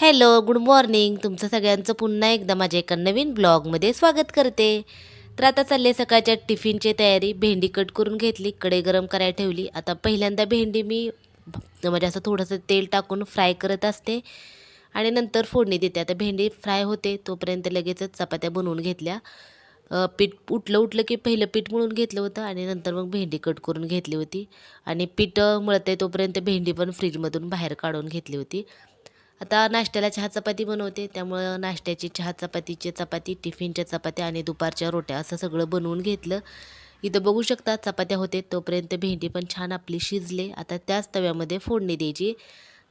Hello good morning. तुमचं सगळ्यांचं पुन्हा एकदा माझ्या एका नवीन ब्लॉगमध्ये स्वागत करते. तर आता चालले सकाळच्या टिफिनची तयारी. भेंडी कट करून घेतली कडे गरम करायला ठेवली. आता पहिल्यांदा भेंडी मी म्हणजे असं थोडंसं तेल टाकून फ्राय करत असते. आणि नंतर फोडणी देते. आता भेंडी फ्राय होते तोपर्यंत लगेचच चपात्या बनवून घेतल्या. पीठ उठलं उठलं की पहिलं पीठ मळून घेतलं होतं आणि नंतर मग भेंडी कट करून घेतली होती. आणि पीठ मळते तोपर्यंत भेंडी पण फ्रीजमधून बाहेर काढून घेतली होती. आता नाश्त्याला चहा चपाती बनवते त्यामुळं नाश्त्याची चहा चपातीची चपाती टिफिनच्या चपात्या आणि दुपारच्या रोट्या असं सगळं बनवून घेतलं. इथं बघू शकता चपात्या होते तोपर्यंत भेंडी पण छान आपली शिजले. आता त्याच तव्यामध्ये फोडणी द्यायची.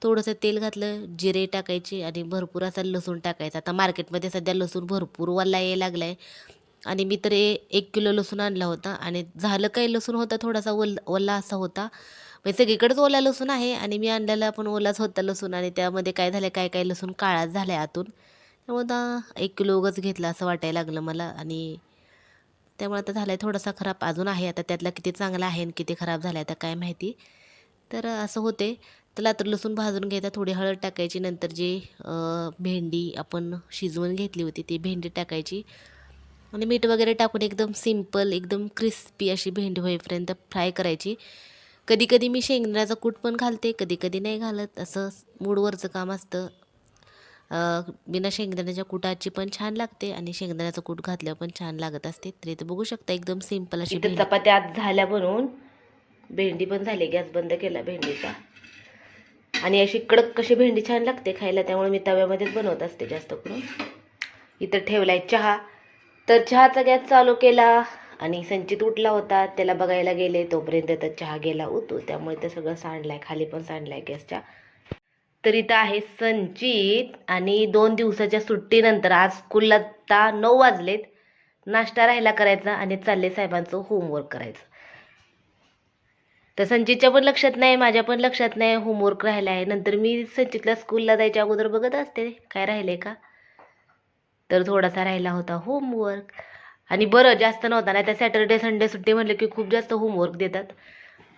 थोडंसं तेल घातलं जिरे टाकायचे आणि भरपूर असा लसूण टाकायचा. आता मार्केटमध्ये सध्या लसूण भरपूर वाला यायला लागला आहे आणि मी तर ए- एक किलो लसूण आणला होता आणि झालं काही लसूण होता थोडासा वल वल्ला असा होता. म्हणजे सगळीकडेच ओला लसूण आहे आणि मी आणलेला पण ओलाच होता लसूण आणि त्यामध्ये काय झालं काय काय लसूण काळाच झाला आहे आतून. त्यामुळे आता एक किलो घेतला असं वाटायला लागलं मला आणि त्यामुळे आता झाला आहे थोडासा खराब. अजून आहे आता त्यातला किती चांगला आहे आणि किती खराब झाला आहे आता काय माहिती. तर असं होते. त्याला तर लसूण भाजून घ्यायचा थोडी हळद टाकायची नंतर जी भेंडी आपण शिजवून घेतली होती ती भेंडी टाकायची. आणि मीठ वगैरे टाकून एकदम सिंपल एकदम क्रिस्पी अशी भेंडी होईपर्यंत फ्राय करायची. कधी कधी मी शेंगदाण्याचा कूट पण घालते कधी कधी नाही घालत. असं मूडवरचं काम असतं. बिना शेंगदाण्याच्या कुटाची पण छान लागते आणि शेंगदाण्याचं कूट घातल्यावर पण छान लागत असते. तर इथं बघू शकता एकदम सिंपल अशी चपात्या आज झाल्या बनवून भेंडी पण झाली गॅस बंद केला भेंडीचा. आणि अशी कडक कशी भेंडी छान लागते खायला त्यामुळे मी तव्यामध्येच बनवत असते जास्त करून. इथं ठेवलाय चहा. तर चहाचा गॅस चालू केला. आणि संचित उठला होता. त्याला बघायला गेले तोपर्यंत तर चहा गेला उतू त्यामुळे ते सगळं सांडलाय खाली पण सांडलाय गॅसच्या तर इथं आहे संचित आणि दोन दिवसाच्या सुट्टीनंतर आज स्कूलला आता नऊ वाजलेत. नाश्ता राहिला करायचा आणि चालले साहेबांचं होमवर्क करायचं. तर संचितच्या पण लक्षात नाही माझ्या पण लक्षात नाही होमवर्क राहिला आहे नंतर मी संचितला स्कूलला जायच्या अगोदर बघत असते. काय राहिले का? तर थोडासा राहिला होता होमवर्क आणि बरं जास्त नव्हता नाही तर सॅटर्डे संडे सुट्टी म्हटलं की खूप जास्त होमवर्क देतात.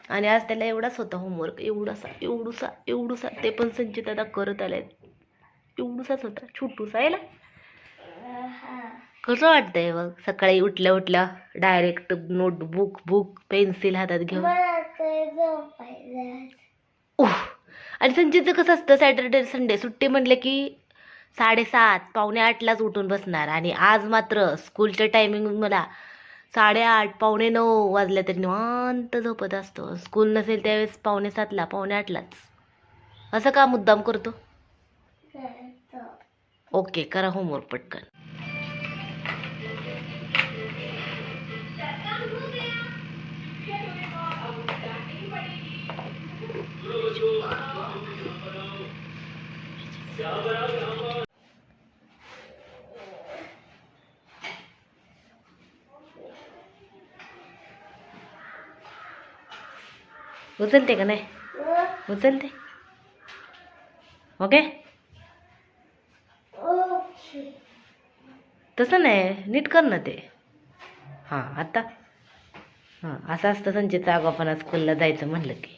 आणि आज त्याला एवढाच होता होमवर्क एवढासा एवढूसा एवढूसा. ते पण संचित आता करत आलाय एवढूसाच होता छोटूसा आहे ना? कसं वाटतंय मग सकाळी उठल्या उठल्या डायरेक्ट नोटबुक बुक पेन्सिल हातात घेऊन. आणि संचितचं कसं असतं सॅटर्डे संडे सुट्टी म्हटलं की साडेसात पावणे आठलाच उठून बसणार. आणि आज मात्र स्कूलच्या टायमिंग मला साडेआठ पावणे नऊ वाजल्या तरी निवांत झोपत असतो. स्कूल नसेल त्यावेळेस पावणे सातला पावणे आठलाच. असं का मुद्दाम करतो? ओके करा होमवर्क पटकन. उचलते का नाही? उचलते. ओके? तसं नाही नीट कर ना ते. हां आता. हां असं असतं संचितचा आगोपणा स्कूलला जायचं म्हणलं की.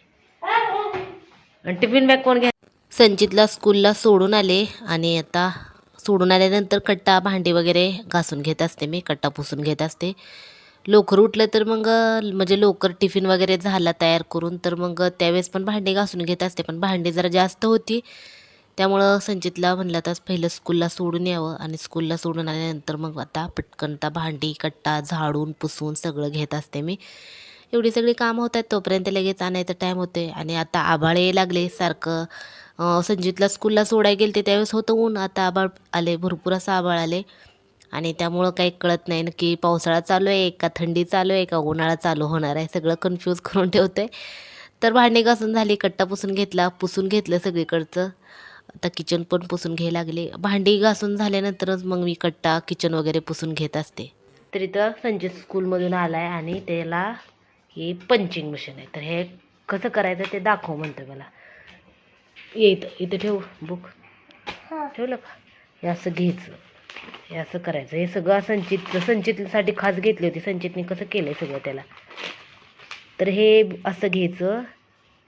आणि टिफिन बॅग कोण घ्या संचितला स्कूलला सोडून आले आणि आता सोडून आल्यानंतर कट्टा भांडी वगैरे घासून घेत असते मी कट्टा पुसून घेत असते. लवकर उठलं तर मग म्हणजे लवकर टिफिन वगैरे झाला तयार करून तर मग त्यावेळेस पण भांडी घासून घेत असते पण भांडी जरा जास्त होती. त्यामुळं संचितला म्हणलं तर पहिलं स्कूलला सोडून यावं आणि स्कूलला सोडून आल्यानंतर मग आता पटकन आता भांडी कट्टा झाडून पुसून सगळं घेत असते मी. एवढी सगळी कामं होत आहेत तोपर्यंत लगेच आणायचा टाईम होते आणि आता आभाळ यायला लागले सारखं. संजितला स्कूलला सोडायला गेले ते त्यावेळेस होतं ऊन. आता आभाळ आले भरपूर असं आभाळ आले. आणि त्यामुळं काही कळत नाही नक्की पावसाळा चालू आहे का थंडी चालू आहे का उन्हाळा चालू होणार आहे सगळं कन्फ्यूज करून ठेवतं. तर भांडी घासून झाली कट्टा पुसून घेतला पुसून घेतलं सगळीकडचं. आता किचन पण पुसून घ्यायला लागले. भांडी घासून झाल्यानंतरच मग मी कट्टा किचन वगैरे पुसून घेत असते. तर इथं स्कूलमधून स्कूलमधून आहे आणि त्याला हे पंचिंग मशीन आहे. तर हे कसं करायचं ते दाखव म्हणतो मला. ये इथं इथं ठेव बुक ठेवलं का? हे असं घ्यायचं. हे असं करायचं. हे सगळं संचित संचितसाठी खास घेतली होती संचितने कसं केलं आहे सगळं त्याला? तर हे असं घ्यायचं.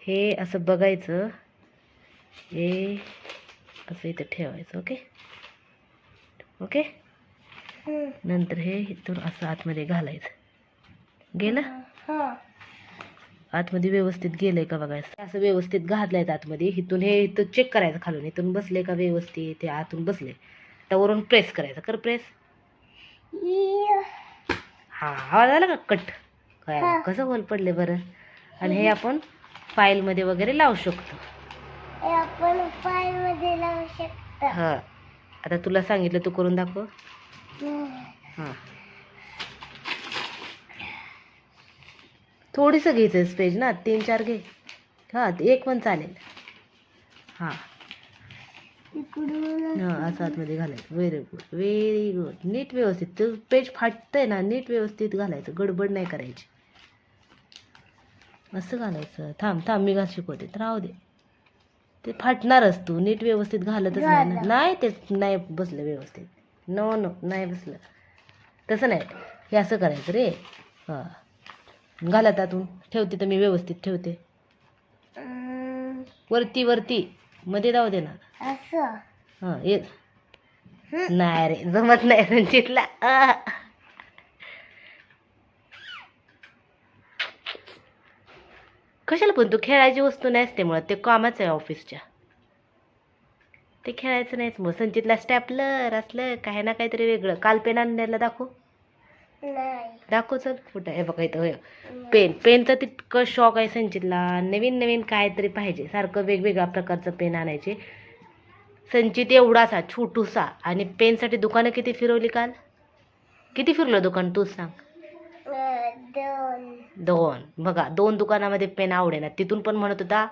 हे असं बघायचं. हे असं इथं ठेवायचं ओके ओके नंतर हे इथून असं आतमध्ये घालायचं. गेलं? आतमध्ये व्यवस्थित गेलंय का बघायचं असं व्यवस्थित घातलंय आतमध्ये. इथून हे इथं चेक करायचं खालून. इथून बसले का व्यवस्थित? ते आतून बसले. तर वरून प्रेस करायचं. कर प्रेस हा आवाज आला का? कट. काय? कसं होल पडले बरं? आणि हे आपण फाईलमध्ये वगैरे लावू शकतो. आपण लावू शकतो. हा. आता तुला सांगितलं तू करून दाखव. हां. थोडीसं घ्यायचं स्पेज ना तीन चार घे. हां एक पण चालेल. हां. हां असं आतमध्ये घालायचं. व्हेरी गुड व्हेरी गुड नीट व्यवस्थित. ते पेज फाटतंय ना नीट व्यवस्थित घालायचं. गडबड नाही करायची. असं घालायचं. थांब थांब मी घाल शिकवते. तर राहू दे. ते फाटणारच तू. नीट व्यवस्थित घालतच नाही नाही ते नाही बसलं व्यवस्थित. नो नो नाही बसलं. तसं नाही. हे असं करायचं रे. हां. घालत आतून. ठेवते तर मी व्यवस्थित ठेवते. अं, वरती वरती. मध्ये जाऊ दे ना. असं. हां ये. नाही रे जमत नाही संचितला आ. कशाला पण तू खेळायची वस्तू नाही असते मुळात. ते कामच आहे ऑफिसच्या. ते खेळायचं नाहीच. मग संचितला स्टॅपलर असलं काही ना काहीतरी वेगळं. काल पेन आणण्याला दाखव. दाखव चल कुठं आहे बघा इथं. पेन. पेनचं तितकं शॉक आहे संचितला. नवीन नवीन काहीतरी पाहिजे. सारखं वेगवेगळ्या प्रकारचं पेन आणायचे. संचित एवढासा छोटूसा. आणि पेनसाठी दुकानं किती फिरवली काल? किती फिरलं दुकान? तूच सांग. दोन. बघा दोन दुकानामध्ये पेन आवडेना तिथून पण म्हणत होता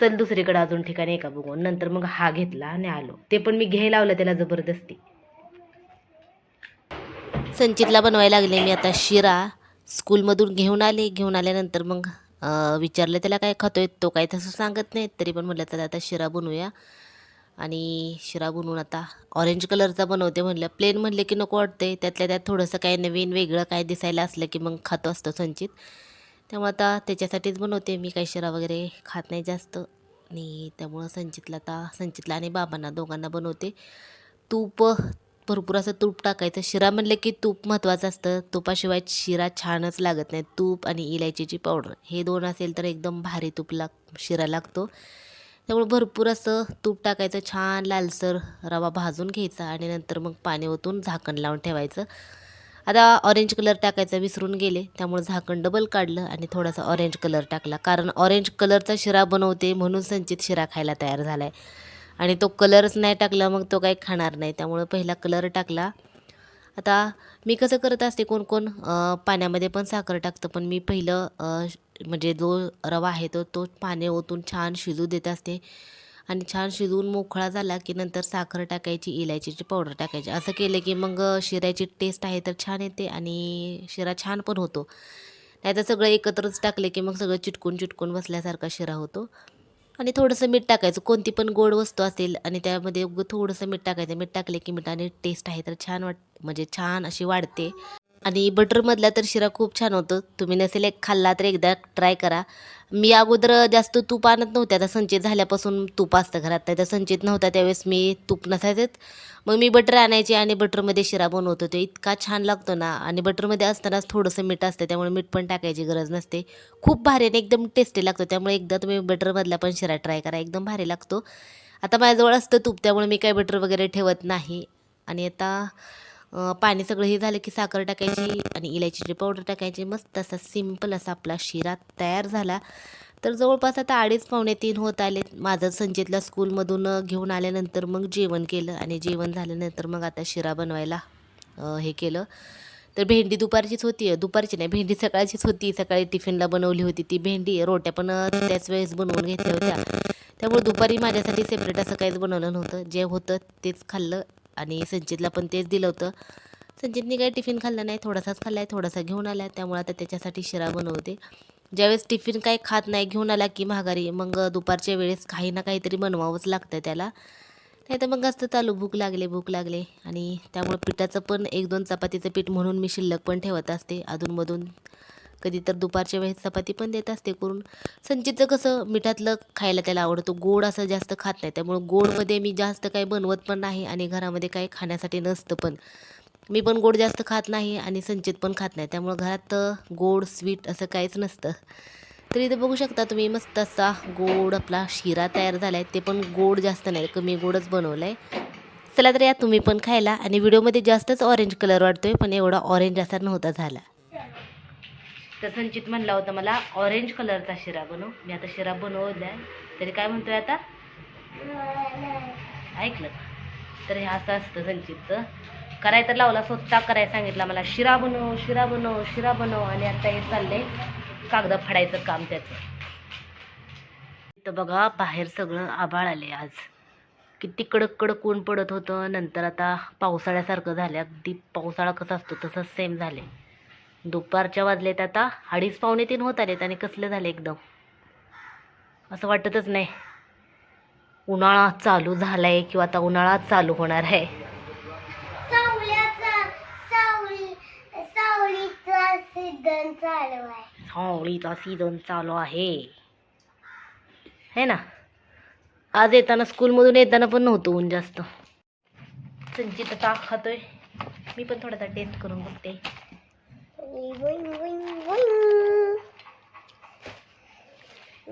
चल दुसरीकडे अजून ठिकाणी एका बघून? नंतर मग हा घेतला आणि आलो. ते पण मी घ्यायला लावलं त्याला जबरदस्ती. संचितला बनवायला लागले मी आता शिरा. स्कूलमधून घेऊन आले. घेऊन आल्यानंतर मग विचारलं त्याला काय खातोय? तो काय तसं सांगत नाही. तरी पण म्हटलं तर आता शिरा बनवूया. आणि शिरा बनवून आता ऑरेंज कलरचा बनवते म्हणलं. प्लेन म्हणले की नको वाटते त्यातल्या त्यात थोडंसं काय नवीन वेगळं काय दिसायला असलं की मग खातो असतो संचित. त्यामुळं आता त्याच्यासाठीच बनवते. मी काही शिरा वगैरे खात नाही जास्त. आणि त्यामुळं संचितला आता संचितला आणि बाबांना दोघांना बनवते. तूप भरपूर असं तूप टाकायचं. शिरा म्हणलं की तूप महत्त्वाचं असतं. तुपाशिवाय शिरा छानच लागत नाही. तूप आणि इलायचीची पावडर हे दोन असेल तर एकदम भारी तूप लाग शिरा लागतो. त्यामुळे भरपूर असं तूप टाकायचं छान लालसर रवा भाजून घ्यायचा आणि नंतर मग पाणी ओतून झाकण लावून ठेवायचं. आता ऑरेंज कलर टाकायचा विसरून गेले त्यामुळे झाकण डबल काढलं आणि थोडासा ऑरेंज कलर टाकला. कारण ऑरेंज कलरचा शिरा बनवते म्हणून संचित शिरा खायला तयार झाला आहे आणि तो कलरच नाही टाकला मग तो काही खाणार नाही. त्यामुळं पहिला कलर टाकला. आता मी कसं करत असते कोण कोण पाण्यामध्ये पण साखर टाकतं पण मी पहिलं म्हणजे जो रवा आहे तो तो पाणी ओतून छान शिजू देत असते. आणि छान शिजवून मोकळा झाला की नंतर साखर टाकायची इलायचीची पावडर टाकायची. असं केलं की मग शिऱ्याची टेस्ट आहे तर छान येते आणि शिरा छान पण होतो. नाही तर सगळं एकत्रच टाकले की मग सगळं चिटकून चिटकून बसल्यासारखा शिरा होतो. आणि थोडंसं मीठ टाकायचं. कोणती पण गोड वस्तू असेल आणि त्यामध्ये थोडंसं मीठ टाकायचं. मीठ टाकले की मिठाने टेस्ट आहे तर छान वाट म्हणजे छान अशी वाढते. आणि बटरमधला तर शिरा खूप छान होतो. तुम्ही नसेल एक खाल्ला तर एकदा ट्राय करा. मी अगोदर जास्त तूप आणत नव्हते. आता संचित झाल्यापासून तूप असतं घरात. नाही तर संचित नव्हता त्यावेळेस मी तूप नसायचेच मग मी बटर आणायचे आणि बटरमध्ये शिरा बनवत. होते इतका छान लागतो ना. आणि बटरमध्ये असतानाच थोडंसं मीठ असतं. त्यामुळे मीठ पण टाकायची गरज नसते. खूप भारी आणि एकदम टेस्टी लागतो. त्यामुळे एकदा तुम्ही बटरमधला पण शिरा ट्राय करा. एकदम भारी लागतो. आता माझ्याजवळ असतं तूप. त्यामुळे मी काही बटर वगैरे ठेवत नाही. आणि आता पाणी सगळं हे झालं की साखर टाकायची आणि इलायचीची पावडर टाकायची. मस्त असा सिंपल असा आपला शिरा तयार झाला. तर जवळपास आता अडीच पावणे तीन होत आले. माझं संचितला स्कूलमधून घेऊन आल्यानंतर मग जेवण केलं आणि जेवण झाल्यानंतर मग आता शिरा बनवायला हे केलं. तर भेंडी दुपारचीच होती. दुपारची नाही भेंडी सकाळचीच होती. सकाळी टिफिनला बनवली होती ती भेंडी. रोट्या पण त्याच वेळेस बनवून घेतल्या होत्या. त्यामुळे दुपारी माझ्यासाठी सेपरेट असं काहीच बनवलं नव्हतं. जे होतं तेच खाल्लं. आणि संचितला पण तेच दिलं होतं. संचितने काही टिफिन खाल्लं नाही थोडासाच खाल्ला आहे थोडासा घेऊन आला त्यामुळे आता त्याच्यासाठी शिरा बनवते. ज्यावेळेस टिफिन काही खात नाही घेऊन आला की महागारी मग दुपारच्या वेळेस काही ना काहीतरी बनवावंच लागतं त्याला. नाही तर मग असतं चालू भूक लागले भूक लागले. आणि त्यामुळे पिठाचं पण एक दोन चपातीचं पीठ म्हणून मी शिल्लक पण ठेवत असते. अधूनमधून कधी तर दुपारच्या वेळेस चपाती पण देत असते करून. संचितचं कसं मिठातलं खायला त्याला आवडतो. गोड असं जास्त खात नाही. त्यामुळं गोडमध्ये मी जास्त काही बनवत पण नाही आणि घरामध्ये काही खाण्यासाठी नसतं पण. मी पण गोड जास्त खात नाही आणि संचित पण खात नाही. त्यामुळं घरात गोड स्वीट असं काहीच नसतं. तर इथं बघू शकता तुम्ही मस्त असा गोड आपला शिरा तयार झाला आहे ते पण गोड जास्त नाही. कमी गोडच बनवलं आहे चला तर या तुम्ही पण खायला. आणि व्हिडिओमध्ये जास्तच ऑरेंज कलर वाटतोय पण एवढा ऑरेंज असा नव्हता झाला. तर संचित म्हणला होता मला ऑरेंज कलरचा शिरा बनव. मी आता शिरा बनवलाय. तरी काय म्हणतोय आता? ऐकलं का? तर हे असं असतं संचितचं. करायचं तर लावला स्वतः करायला सांगितला मला शिरा बनव शिरा बनव शिरा बनव. आणि आता हे चाललंय कागदा फाडायचं काम त्याचं. तर बघा बाहेर सगळं आभाळ आले आज. किती कडक कडक ऊन पडत होतं. नंतर आता पावसाळ्यासारखं झालं. अगदी पावसाळा कसा असतो तसंच सेम झाले दुपारच्या वाजलेत आता. अडीच पावणे तीन होत आलेत आणि कसले झाले एकदम. असं वाटतच नाही. उन्हाळा चालू झालाय किंवा आता उन्हाळा चालू होणार आहे. आहे. सावळीचा सीझन चालू आहे. है ना? आज येताना स्कूलमधून येताना पण नव्हतं ऊन जास्त. संचित आता खातोय. मी पण थोडासा टेस्ट करून बघते. Boing, boing, boing.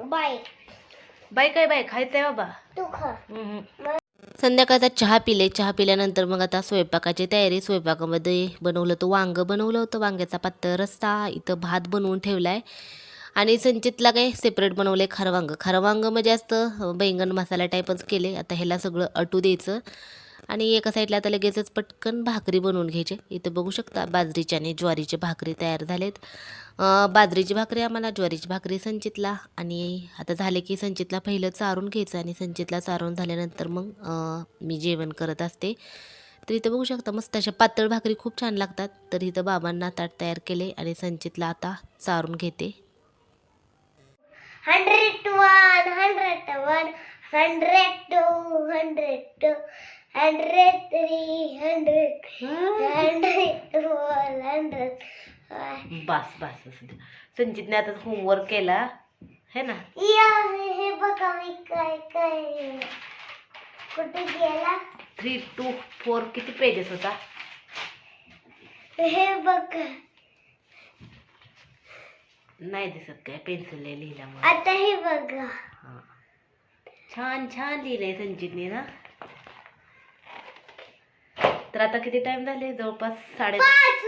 Bye bye काय बाय खायचंय बाबा. तू खा. हम्म. संध्याकाळचा चहा पिले चहा पिल्यानंतर मग आता स्वयंपाकाची तयारी स्वयंपाकामध्ये बनवलं होतं वांगं बनवलं होतं वांग्याचा पातळ रस्सा इथं भात बनवून ठेवला आहे आणि संचितला काय सेपरेट बनवलं आहे खारं वांगं. खारं वांगं म्हणजे असतं बैंगन मसाला टाईपच केले. आता ह्याला सगळं अटू द्यायचं. आणि एका साईडला आता लगेचच पटकन भाकरी बनवून घ्यायचे. इथं बघू शकता बाजरीची आणि ज्वारीची भाकरी तयार झालेत. बाजरीची भाकरी आम्हाला ज्वारीची भाकरी संचितला आणि आता झाले की संचितला पहिलं चारून घ्यायचं आणि संचितला चारून झाल्यानंतर मग मी जेवण करत असते. तर इथं बघू शकता मस्त अशा पातळ भाकरी खूप छान लागतात. तर इथं बाबांना ताट तयार केले आणि संचितला आता चारून घेते. Hundred one hundred one hundred two hundred two. Hundred three hundred hundred four hundred बस बस असू दे. संचितने आता होमवर्क केला. है ना? या हे बघा मी काय काय. कुठे गेला? थ्री टू फोर किती पेजेस होता? हे बघा. नाही दिसत काय पेन्सिलने लिहिल्यामुळे. आता हे बघा. हा. छान छान लिहिलंय संचितने ना. तर आता किती टाइम झाले? जवळपास साडे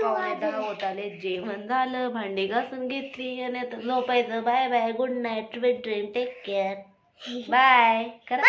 पावणे. दहा होत आले. जेवण झालं भांडी घासून घेतली आणि आता झोपायचं. Bye bye good night dream take care bye करा.